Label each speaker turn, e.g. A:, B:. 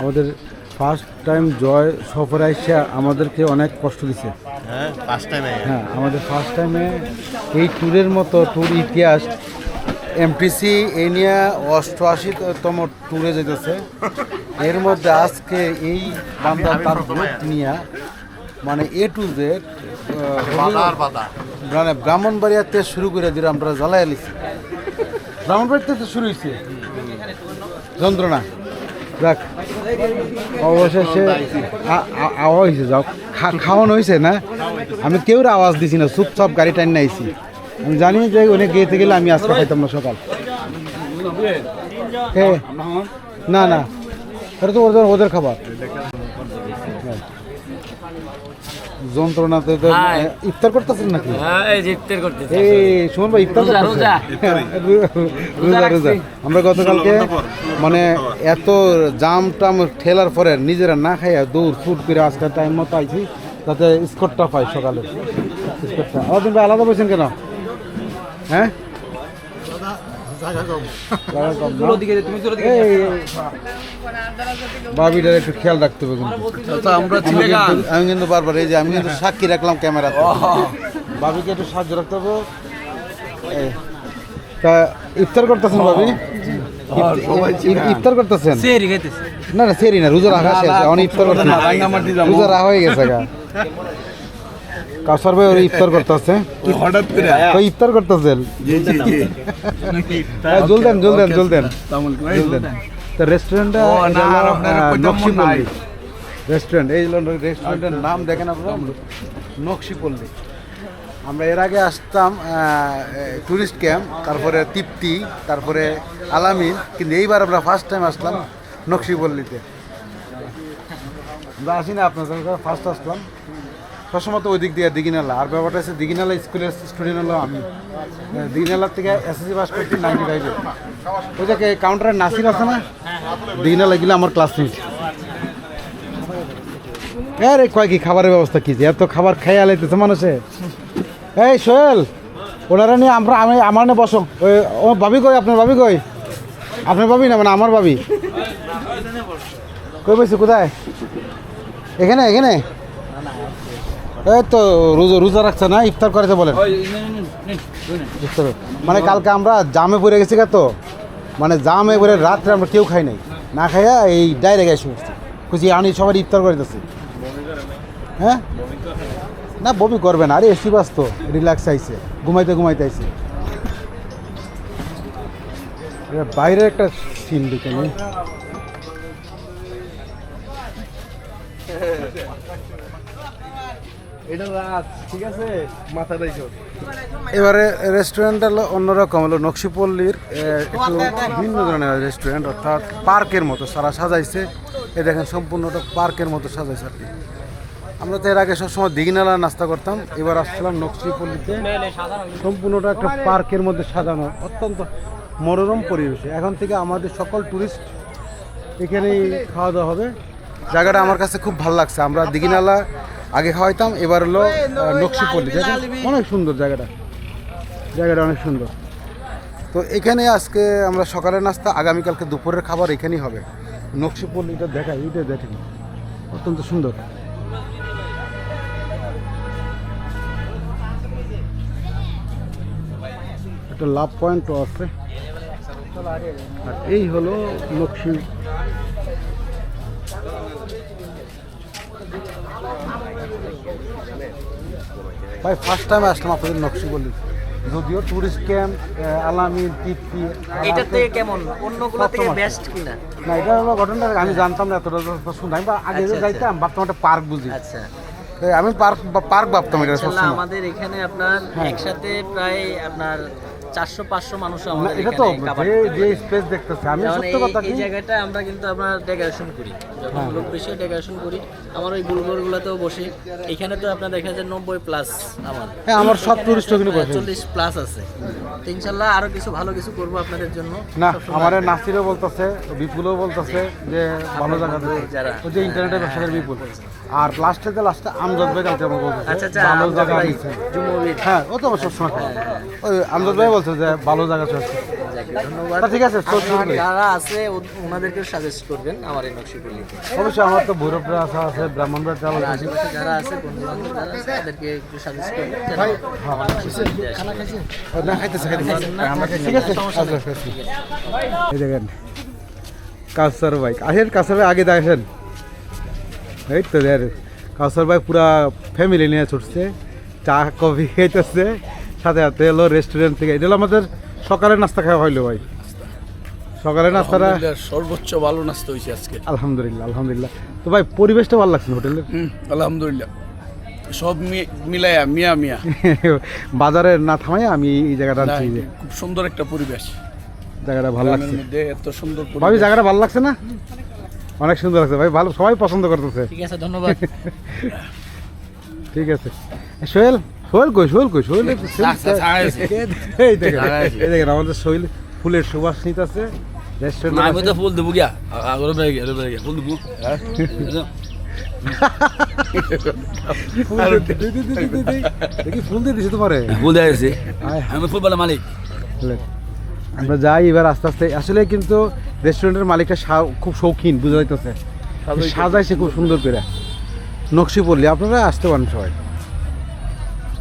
A: আমাদের first time জয় সফরে আইসা আমাদেরকে অনেক কষ্ট দিছে।
B: হ্যাঁ ফার্স্ট টাইমে
A: হ্যাঁ আমাদের ফার্স্ট টাইমে এই ট্যুরের মতো ট্যুর ইতিহাস এমটিসি এই নিয়ে অষ্টআশিতম ট্যুরে যেতেছে। এর মধ্যে আজকে এই বান্দা তার গ্রুপ নিয়ে মানে এ টু জেড মানে ব্রাহ্মণবাড়িয়াতে শুরু করে দিলে আমরা জ্বালাই লিখছি ব্রাহ্মণবাড়িতে তো শুরু হয়েছে যন্ত্রণা। যাক, অবশেষে আওয়া হয়েছে যাও। খাওয়ানো হয়েছে না? আমি কেউ আওয়াজ দিছি না, চুপচাপ গাড়ি টাইন নাইছি আমি জানি যে অনেক গেতে গেলে আমি আজকে খাইতাম না সকাল। হে না না এটা তো ওদের ওদের খাবার। যন্ত্রণাতে ইফতার করতেছেন নাকি?
C: হ্যাঁ এই ইফতার করতেছে।
A: এই সুমন ভাই ইফতার
C: রোজা, রোজা।
A: রোজা রোজা আমরা গতকালকে মানে এত জাম টাম ঠেলার পরে নিজেরা না খাইয়া দৌড় ফুট করে আজকে টাইম মতো আইছি তাতে স্কটটা পাই সকালে। স্কটটা আলাদা ভাই আলাদা বলছেন কেন? হ্যাঁ? বাবিটার একটু খেয়াল রাখতে হবে কিন্তু।
B: আমরা
A: আমি কিন্তু- বারবার এই যে আমি কিন্তু সাক্ষী রাখলাম ক্যামেরাতে। বাবিকে একটু সাহায্য রাখতে হবে। তা ইফতার করতেছেন বাবি? ইফ- ইফ- ইফতার করতেছেন? না না সেরি না রোজা রাখা শেষ এখন ইফতার করতেছেন। রোজা রাখা হয়ে গেছে গা। কাসার ভাই ওর ইফতার করতেছে।
B: হঠাৎ করে?
A: তো ইফতার করতেছেন
B: জি জি জি।
A: হ্যাঁ, জল দেন জল দেন জল দেন। জল দেন। তো রেস্টুরেন্টটা
B: ও, না, আর আপনার কইতাম নাই।
A: রেস্টুরেন্ট এই রেস্টুরেন্টের নাম দেখেন আপনারা। নকশিপল্লী। আমরা এর আগে আসতাম টুরিস্ট ক্যাম্প তারপরে তৃপ্তি তারপরে আলামিন কিন্তু এইবার আমরা ফার্স্ট টাইম আসলাম নকশিপল্লীতে। আমরা আসি না আপনার ফার্স্ট আসলাম। সবসময় ওই দিক দিয়ে দিঘিনালা আর ব্যাপারটা হচ্ছে দিঘিনালা স্কুলের স্টুডেন্ট হলো আমি। হ্যাঁ, দিঘিনালার থেকে এসএসসি পাস করছি নাইনটি ফাইভে ওই যে কাউন্টারে নাসির আছে না? দিঘিনালা গেলে আমার ক্লাসমেট আরে কয় কি খাবারের ব্যবস্থা কি যে? এত খাবার খাইয়া লাইতেছে মানুষে। এই সোহেল ওনারা নিয়ে আমরা আমি আমার নিয়ে বসো। ওই ও ভাবি কই? আপনার ভাবি কই? আপনার ভাবি না মানে আমার ভাবি? কই বসে কোথায়? এখানে এখানে। এই তো রোজা রোজা রাখছে না ইফতার করেছে বলেন। মানে কালকে আমরা জামে পড়ে গেছি তো। মানে জামে পড়ে রাত্রে আমরা কেউ খাই নাই। না খাইয়া এই ডাইরেক্ট এসে বসছি। খুশি আনি সবাই ইফতার করে দিতেছি হ্যাঁ? না বমি করবে না। আরে এসি বাস তো। রিল্যাক্স আইছে। ঘুমাইতে ঘুমাইতে আইছে। এবার বাইরের একটা সিন দেখে নি
B: এটা রাত ঠিক আছে মাথা রাখো
A: এবারে রেস্টুরেন্টটা হলো অন্যরকম, হলো নকশিপল্লির একটু ভিন্ন ধরনের রেস্টুরেন্ট অর্থাৎ পার্কের মতো সারা সাজাইছে। এ দেখেন, সম্পূর্ণটা পার্কের মতো সাজাইছে আর কি। আমরা তো এর আগে সবসময় দিঘিনালা নাস্তা করতাম, এবার আসছিলাম নকশিপল্লিতে। সম্পূর্ণটা একটা পার্কের মধ্যে সাজানো, অত্যন্ত মনোরম পরিবেশে। এখন থেকে আমাদের সকল টুরিস্ট এখানেই খাওয়া দাওয়া হবে। জায়গাটা আমার কাছে খুব ভালো লাগছে। আমরা দিঘিনালা আগে খাওয়াইতাম এবার হলো নকশিপল্লি দেখেন? অনেক সুন্দর জায়গাটা। জায়গাটা অনেক সুন্দর। তো এখানে আজকে আমরা সকালের নাস্তা আগামীকালকে দুপুরের খাবার এখানেই হবে। নকশিপল্লিটা দেখাই এইটা দেখেন। অত্যন্ত সুন্দর। একটা লাভ পয়েন্টও আছে। আর এই হলো নকশি ভাই ফার্স্ট টাইম আসলাম আপনাদের নকশি বলি যদিও টুরিস্ট ক্যাম্প আলামিন তৃপ্তি
C: এটাতে কেমন? অন্যগুলো থেকে বেস্ট কিনা?
A: না এটা হলো ঘটনাটা আমি জানতাম না এতটা শুনতাম। আমি আগে যে
C: আচ্ছা, আচ্ছা।
A: যাইতাম ভাবতাম একটা পার্ক বুঝি।
C: আচ্ছা।
A: আমি পার্ক পার্ক ভাবতাম এটা
C: আমাদের এখানে আপনার
A: হ্যাঁ।
C: একসাথে প্রায় আপনার চারশো পাঁচশো মানুষ আমাদের
A: এটা তো যে
C: করতে
A: যে
C: পারে।
A: স্পেস দেখতেছে আমি
C: যেমন
A: কথা
C: এই জায়গাটা আমরা কিন্তু আপনার ডেকোরেশন করি। যখন
A: হ্যাঁ।
C: লোক বেশি ডেকোরেশন করি। আমার ওই গুলমোরগুলোতেও বসে। এখানে তো আপনার দেখা যায় নব্বই প্লাস আমার।
A: হ্যাঁ আমার সব টুরিস্ট ওখানে
C: চল্লিশ প্লাস আছে। তো ইনশাল্লাহ আরও কিছু ভালো কিছু করব আপনাদের জন্য।
A: না আমার নাসিরও বলতেছে বিপুলও বলতেছে যে ভালো জায়গা
C: যারা।
A: যে ইন্টারনেটের ব্যবসাদের বিপুল। আর লাস্টে লাস্টে আমজাদ ভাই কালকে আমার বলতেছে
C: আচ্ছা আচ্ছা
A: ভালো জায়গা হ্যাঁ ও তো আমার সবসময় ওই আমজাদ ভাই বলছে যে ভালো জায়গা চলছে।
C: ধন্যবাদ
A: ঠিক আছে।
C: যারা আছে ওনাদেরকে সাজেস্ট করবেন আমার এই নকশিপল্লিতে
A: অবশ্যই আমার তো ভৈরবরা আসা আছে ব্রাহ্মণরা চাল
C: আর আশেপাশে যারা আছে বন্ধু বান্ধব যারা আছে তাদেরকে একটু সাজেস্ট করবেন।
A: না খাইতেছে খাইতেছে। ঠিক আছে।
C: সমস্যা নেই।
A: আচ্ছা। এই দেখেন কাউসার বাইক আসেন কাউসার ভাই আগে দেখেন এই তো দেখ কাউসার ভাই পুরা ফ্যামিলি নিয়ে ছুটছে চা কফি খাইতেছে। সাথে সাথে এলো রেস্টুরেন্ট থেকে। এটা হলো আমাদের সকালের নাস্তা খাওয়া হইল ভাই। সকালের নাস্তাটা
D: সর্বোচ্চ ভালো নাস্তা হয়েছে আজকে।
A: আলহামদুলিল্লাহ আলহামদুলিল্লাহ। তো ভাই পরিবেশটা ভালো লাগছে হোটেলের
D: হুম, আলহামদুলিল্লাহ। সব মি- মিলাইয়া মিয়া মিয়া।
A: বাজারে না থামাই আমি এই জায়গাটা
D: খুব সুন্দর একটা পরিবেশ।
A: জায়গাটা ভালো লাগছে।
D: মধ্যে এত সুন্দর
A: ভাবি জায়গাটা ভালো লাগছে না? অনেক সুন্দর লাগছে ভাই ভালো সবাই পছন্দ করতেছে।
C: ঠিক আছে ধন্যবাদ।
A: ঠিক আছে। সোহেল কই কই এই-
D: আছে।
A: দেখেন এই দেখেন আমাদের সোহেল ফুলের সুবাস নিতেছে।
D: না, আমি তো ফুল দেবো গিয়া। ফুল দেবো।
A: ফুল দিয়ে দিছে তোমারে।
D: ফুল গেছে
A: আয়।
D: আমি ফুটবলের মালিক।
A: আমরা যাই এবার আস্তে আস্তে। আসলে কিন্তু রেস্টুরেন্টের মালিকটা খুব শৌখিন বুঝা যাইতেছে। সাজাইছে। খুব সুন্দর করে। নকশি পড়লি আপনারা আসতে পারেন সবাই।